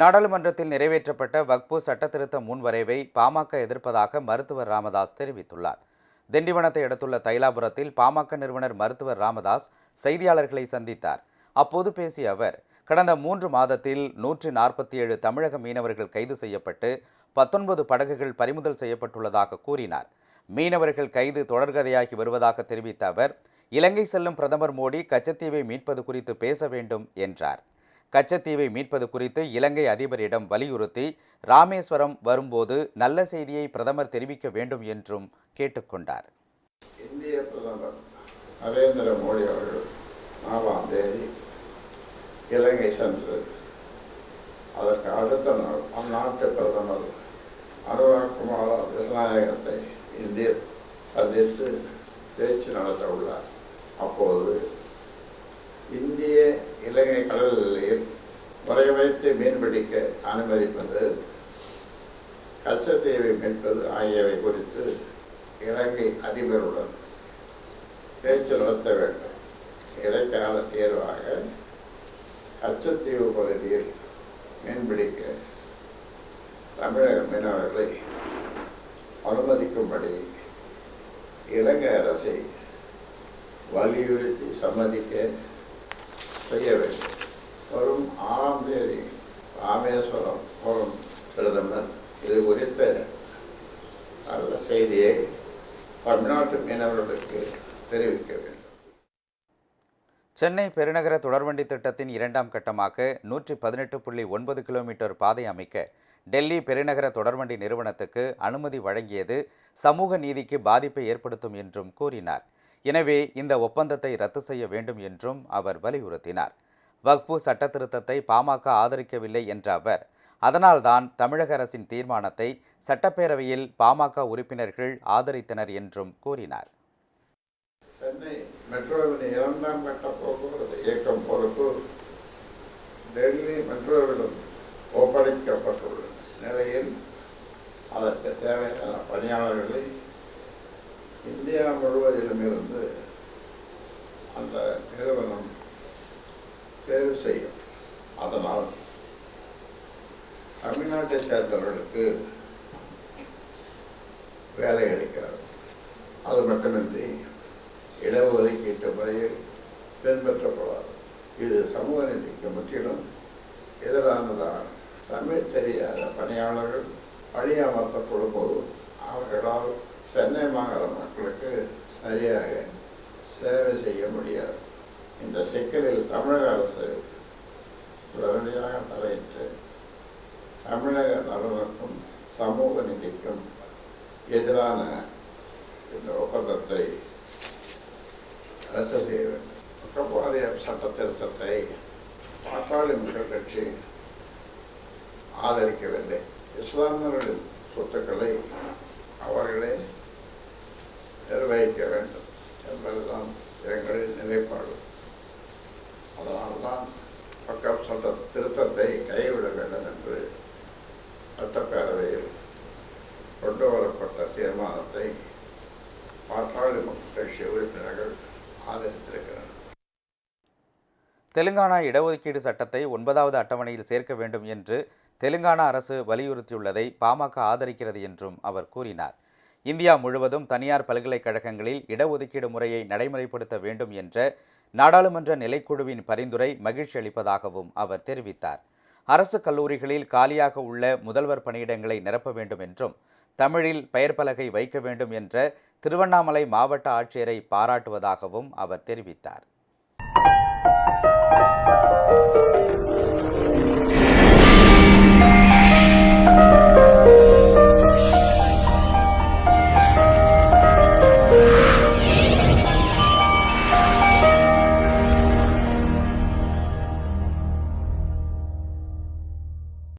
நாடாளுமன்றத்தில் நிறைவேற்றப்பட்ட வக்பு சட்டத்திருத்த முன்வரைவை பாமக எதிர்ப்பதாக மருத்துவர் ராமதாஸ் தெரிவித்துள்ளார். திண்டிவனத்தை அடுத்துள்ள தைலாபுரத்தில் பாமக நிறுவனர் மருத்துவர் ராமதாஸ் செய்தியாளர்களை சந்தித்தார். அப்போது பேசிய அவர் கடந்த மூன்று மாதத்தில் நூற்றி நாற்பத்தி ஏழு தமிழக மீனவர்கள் கைது செய்யப்பட்டு பத்தொன்பது படகுகள் பறிமுதல் செய்யப்பட்டுள்ளதாக கூறினார். மீனவர்கள் கைது தொடர்கதையாகி வருவதாக தெரிவித்த அவர் இலங்கை செல்லும் பிரதமர் மோடி கச்சத்தீவை மீட்பது குறித்து பேச வேண்டும் என்றார். கச்சத்தீவை மீட்பது குறித்து இலங்கை அதிபரிடம் வலியுறுத்தி ராமேஸ்வரம் வரும்போது நல்ல செய்தியை பிரதமர் தெரிவிக்க வேண்டும் என்றும் கேட்டுக்கொண்டார் இந்திய பிரதமர் நரேந்திர மோடி அவர்கள் நாலாம் தேதி இலங்கை சென்று அதற்கு அடுத்த நாள் அந்நாட்டு பிரதமர் அனுராக் குமார் இந்திய சந்தித்து பேச்சு நடத்த உள்ளார். அப்போது இந்திய இலங்கை கடலில் முறை வைத்து மீன்பிடிக்க அனுமதிப்பது கச்சத்தீவை மீட்பது ஆகியவை குறித்து இலங்கை அதிபருடன் பேச்சு நடத்த வேண்டும். இடைக்கால தீர்வாக கச்சத்தீவு பகுதியில் மீன்பிடிக்க தமிழக மீனவர்களை அனுமதிக்கும்படி இலங்கை அரசை வலியுறுத்தி சம்மதிக்க செய்ய வேண்டும். வரும் ஆறாம் தேதி ராமேஸ்வரம் போகும் பிரதமர் இது குறித்த நல்ல செய்தியை தமிழ்நாட்டு மீனவர்களுக்கு தெரிவிக்க வேண்டும். சென்னை பெருநகர தொடர்வண்டி திட்டத்தின் இரண்டாம் கட்டமாக நூற்றி பதினெட்டு புள்ளி ஒன்பது கிலோமீட்டர் பாதை அமைக்க டெல்லி பெருநகர தொடர்வண்டி நிறுவனத்துக்கு அனுமதி வழங்கியது சமூக நீதிக்கு பாதிப்பை ஏற்படுத்தும் என்றும் கூறினார். எனவே இந்த ஒப்பந்தத்தை ரத்து செய்ய வேண்டும் என்றும் அவர் வலியுறுத்தினார். வக்பு சட்டத்திருத்தத்தை பாமக ஆதரிக்கவில்லை என்ற அவர் அதனால்தான் தமிழக அரசின் தீர்மானத்தை சட்டப்பேரவையில் பாமக உறுப்பினர்கள் ஆதரித்தனர் என்றும் கூறினார். சென்னை மெட்ரோவின் இரண்டாம் கட்ட போக்குவரத்து இயக்கம் பொறுப்பு டெல்லி மெட்ரோவிலும் ஒப்படைக்கப்பட்டுள்ள நிலையில் அதற்கு தேவையான பணியாளர்களை இந்தியா முழுவதிலும் இருந்து அந்த நிறுவனம் தேர்வு செய்யும். அதனால் தமிழ்நாட்டை சேர்ந்தவர்களுக்கு வேலை கிடைக்காது அது மட்டுமின்றி இடஒதுக்கீட்டு முறையில் பின்பற்றப்படாது. இது சமூக நீதிக்கு முற்றிலும் எதிரானதால் தமிழ் தெரியாத பணியாளர்கள் பணியமர்த்தப்படும் போது அவர்களால் சென்னை மாநகர மக்களுக்கு சரியாக சேவை செய்ய முடியாது. இந்த சிக்கலில் தமிழக அரசு உடனடியாக தலையிட்டு தமிழக நலனுக்கும் சமூக நீதிக்கும் எதிரான இந்த ஒப்பந்தத்தை ரத்து செய்ய வேண்டும். பக்கப்பாளைய சட்ட திருத்தத்தை பாட்டாளி மக்கள் கட்சி ஆதரிக்கவில்லை. இஸ்லாமியர்களின் சொத்துக்களை அவர்களே நிர்வகிக்க வேண்டும் என்பதுதான் எங்களின் நிலைப்பாடு அதனால்தான் பக்கம் சட்ட திருத்தத்தை கைவிட வேண்டும் என்று சட்டப்பேரவையில் கொண்டு வரப்பட்ட தீர்மானத்தை பாட்டாளி மக்கள் கட்சி உறுப்பினர்கள் ஆதரித்திருக்கிறார் தெலுங்கானா இடஒதுக்கீடு சட்டத்தை ஒன்பதாவது அட்டவணையில் சேர்க்க வேண்டும் என்று தெலுங்கானா அரசு வலியுறுத்தியுள்ளதை பாமக ஆதரிக்கிறது என்றும் அவர் கூறினார். இந்தியா முழுவதும் தனியார் பல்கலைக்கழகங்களில் இடஒதுக்கீடு முறையை நடைமுறைப்படுத்த வேண்டும் என்ற நாடாளுமன்ற நிலைக்குழுவின் பரிந்துரை மகிழ்ச்சி அளிப்பதாகவும் அவர் தெரிவித்தார். அரசு கல்லூரிகளில் காலியாக உள்ள முதல்வர் பணியிடங்களை நிரப்ப வேண்டும் என்றும் தமிழில் பெயர் பலகை வைக்க வேண்டும் என்ற திருவண்ணாமலை மாவட்ட ஆட்சியரை பாராட்டுவதாகவும் அவர் தெரிவித்தார்.